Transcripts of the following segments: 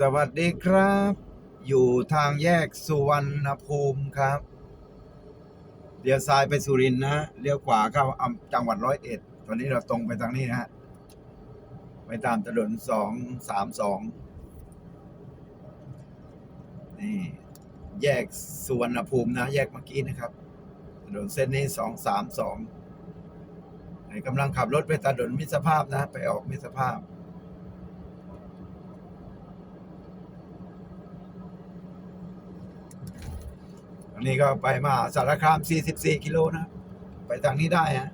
สวัสดีครับ อยู่ทางแยกสุวรรณภูมิครับเลี้ยวซ้ายไปสุรินทร์นะเลี้ยวขวาเข้าอำจังหวัดร้อยเอ็ดตอนนี้เราตรงไปทางนี้นะฮะไปตามถนนสองสามสองนี่แยกสุวรรณภูมินะ แยกเมื่อกี้นะครับ ถนนเส้นนี้สองสามสองกำลังขับรถไปถนนมิตรภาพนะ ไปออกมิตรภาพ นนี้ก็ไปมาสารคาม 44 กิโลนะ ไปทางนี้ได้ฮะ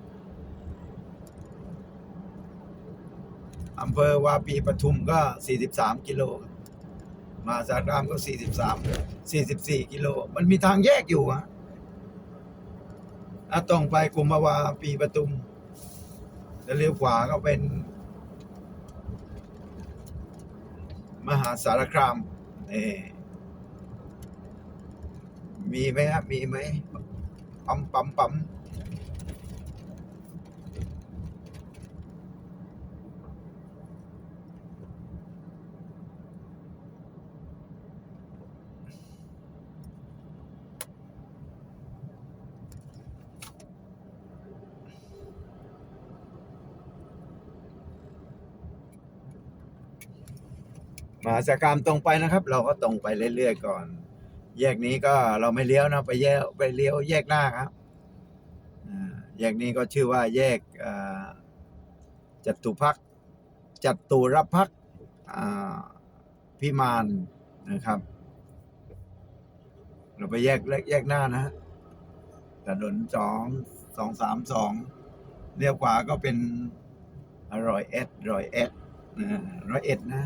อำเภอวาปีปทุมก็ 43 กิโล มาสารคามก็ 43 44 กิโล มันมีทางแยกอยู่ฮะถ้าตรงไปกุมาวาปีปทุมแล้วเลี้ยวขวาก็เป็น มหาสารคามนี่ มีไหมครับ มีไหมปั๊มปั๊มปั๊มมาสารคามตรงไปนะครับ เราก็ตรงไปเรื่อยๆก่อน แยกนี้ก็เราไม่เลี้ยวนะไปแยกไปเลี้ยวแยกหน้าครับแยกนี้ก็ชื่อว่าแยกจัตุพักจัตุรพักพิมานนะครับ เราไปแยกแยกหน้านะถนนสองสองสามสองเลี้ยวขวาก็เป็นร้อยเอ็ดร้อยเอ็ดร้อยเอ็ดนะ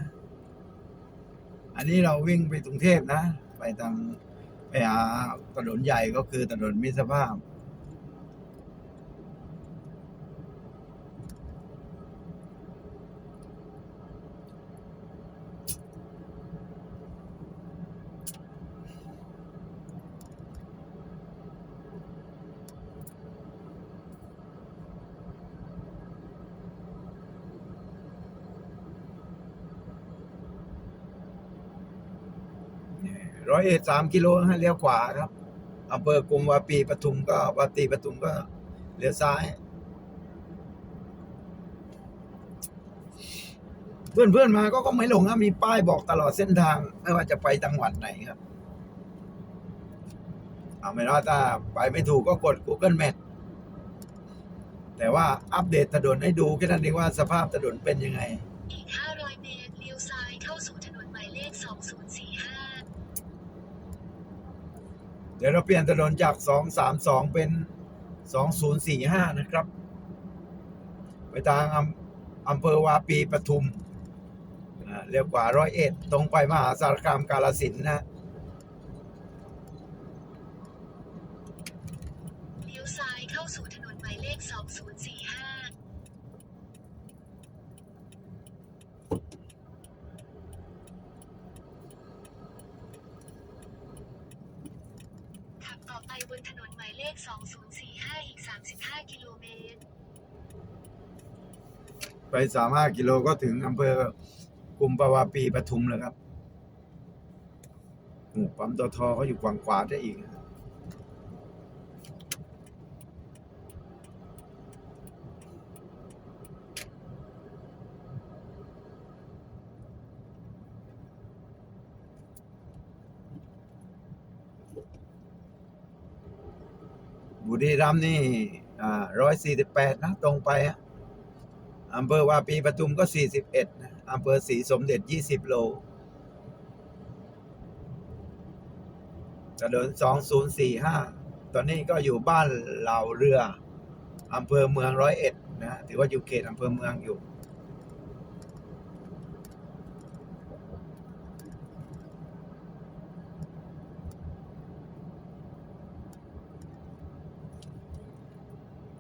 อันนี้เราวิ่งไปกรุงเทพนะ ไปทางไปหาถนนใหญ่ก็คือถนนมิตรภาพ ร้อยเอ็ดสามกิโลฮะเลี้ยวขวาครับอำเภอกรุงวาปีปทุมก็วาปีปทุมก็เลี้ยวซ้าย เพื่อนเพื่อนๆมาก็ก็ไม่หลงนะมีป้ายบอกตลอดเส้นทาง ไม่ว่าจะไปจังหวัดไหนครับเอาไม่ว่าถ้าไปไม่ถูกก็กด Google Map แต่ว่าอัปเดตถนนให้ดูแค่นั้นเองว่าสภาพถนนเป็นยังไงอีก 500 เมตร เลี้ยวซ้ายเข้าสู่ถนนหมายเลข 2045 เดี๋ยวเราเปลี่ยนถนนจากสองสามสองเป็นสองศูนย์สี่ห้านะครับ ไปทางอำอำเภอวาปีปทุมเรียวกว่าร้อยเอ็ดตรงไปมหาสารคามกาลสินนะเลี้ยวซ้ายเข้าสู่ถนนหมายเลข 2045 ขั บต่อไปบนถนนหมายเลข 2045 อีก 35 กิโลเมตร ไปสามห้ากิโลก็ถึงอำเภอกุมภาวาปีปทุมแล้วครับโอ้ปั๊มตทเขาอยู่กวางขวาได้อีกบุ บุรีรัมย์นี่ร้อยสี่สิบแปดนะ ตรงไปฮะอำเภอวาปีปทุมก็สี่สิบเอ็ดนะอำเภอศรีสมเด็จยี่สิบโลถนนสองศูนย์สี่ห้าตอนนี้ก็อยู่บ้านเหล่าเรืออำเภอเมืองร้อยเอ็ดนะถือว่าอยู่เขตอำเภอเมืองอยู่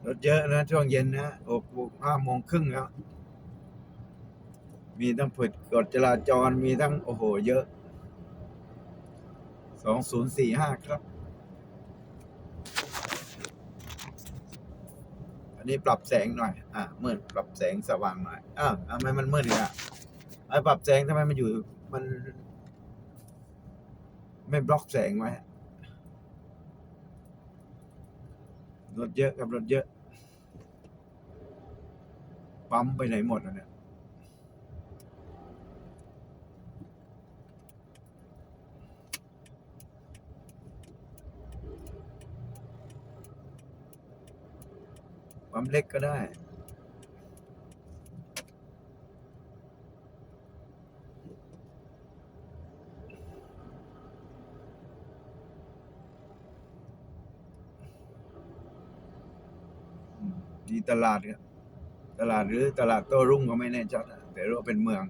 รถเยอะนะ ช่วงเย็นนะหกโห้าโมงครึ่งแล้ว มีทั้งผิดกฎจราจรมีทั้ง โอ้โห เยอะ สองศูนย์สี่ห้าครับ อันนี้ปรับแสงหน่อย อะมืดปรับแสงสว่างหน่อย อ้าวทำไมมันมืดอีกอะไอ้ปรับแสงทำไมมันอยู่ มัน ไม่บล็อกแสงไว้ รถเยอะกับรถเยอะปั๊มไปไหนหมดอะเนี่ยปั๊มเล็กก็ได้ อืม ที่ตลาดตลาดหรือตลาดโต้รุ่งก็ไม่แน่ชัดอะแต่รู้ว่าเป็นเมือง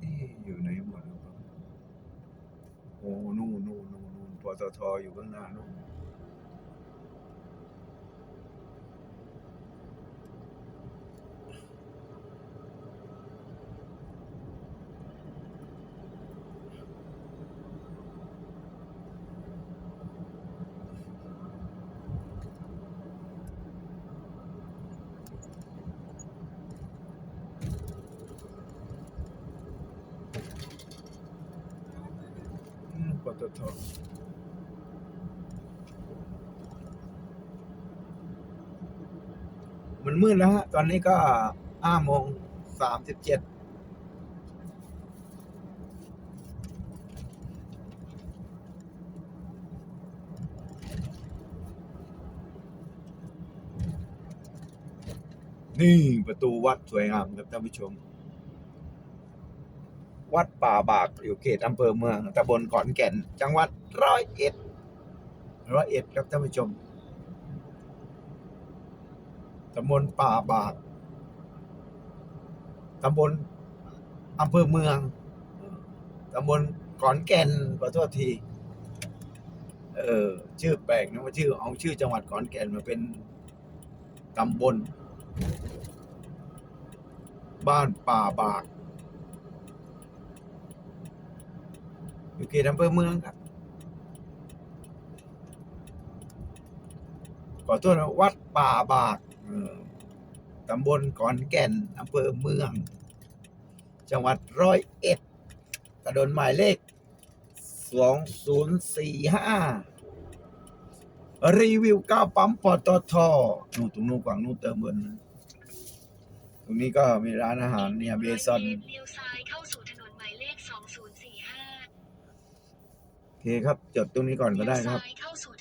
เอ๊ะอยู่ไหนหมดล้วครับโอ้นู่นนู่นนู่นนู่นปตทอยู่ข้างหน้านู่น ตทมันมืดแล้วฮะ ตอนนี้ก็ห้าโมงสามสิบเจ็ดนี่ประตูวัดสวยงามครับท่านผู้ชม วัดป่าบากอยู่เขตอำเภอเมืองตำบลขอนแก่น จังหวัดร้อยเอ็ดร้อยเอ็ดครับท่านผู้ชมตำบลป่าบากตำบลอำเภอเมืองตำบลขอนแก่นขอโทษที เออ ชื่อแปลกนะว่าชื่อเอาชื่อจังหวัดขอนแก่นมาเป็นตำบล บ้านป่าบาก อยู่เขตอำเภอเมืองครับขอโทษนะวัดป่าบากตำบลขอนแก่นอำเภอเมือง จังหวัดร้อยเอ็ดถนนหมายเลขสองศูนย์สี่ห้ารีวิวก้าวปั๊มปตทนู่นตรงนู้นฝั่งนู้นเติมเงินนตรงนี้ก็มีร้านอาหารเนี่ยเบซอน เลี้ยวซ้ายเข้าสู่ถนนหมายเลข 2045 โอ เคครับ จดตรงนี้ก่อนก็ได้ครับ เข้าสู่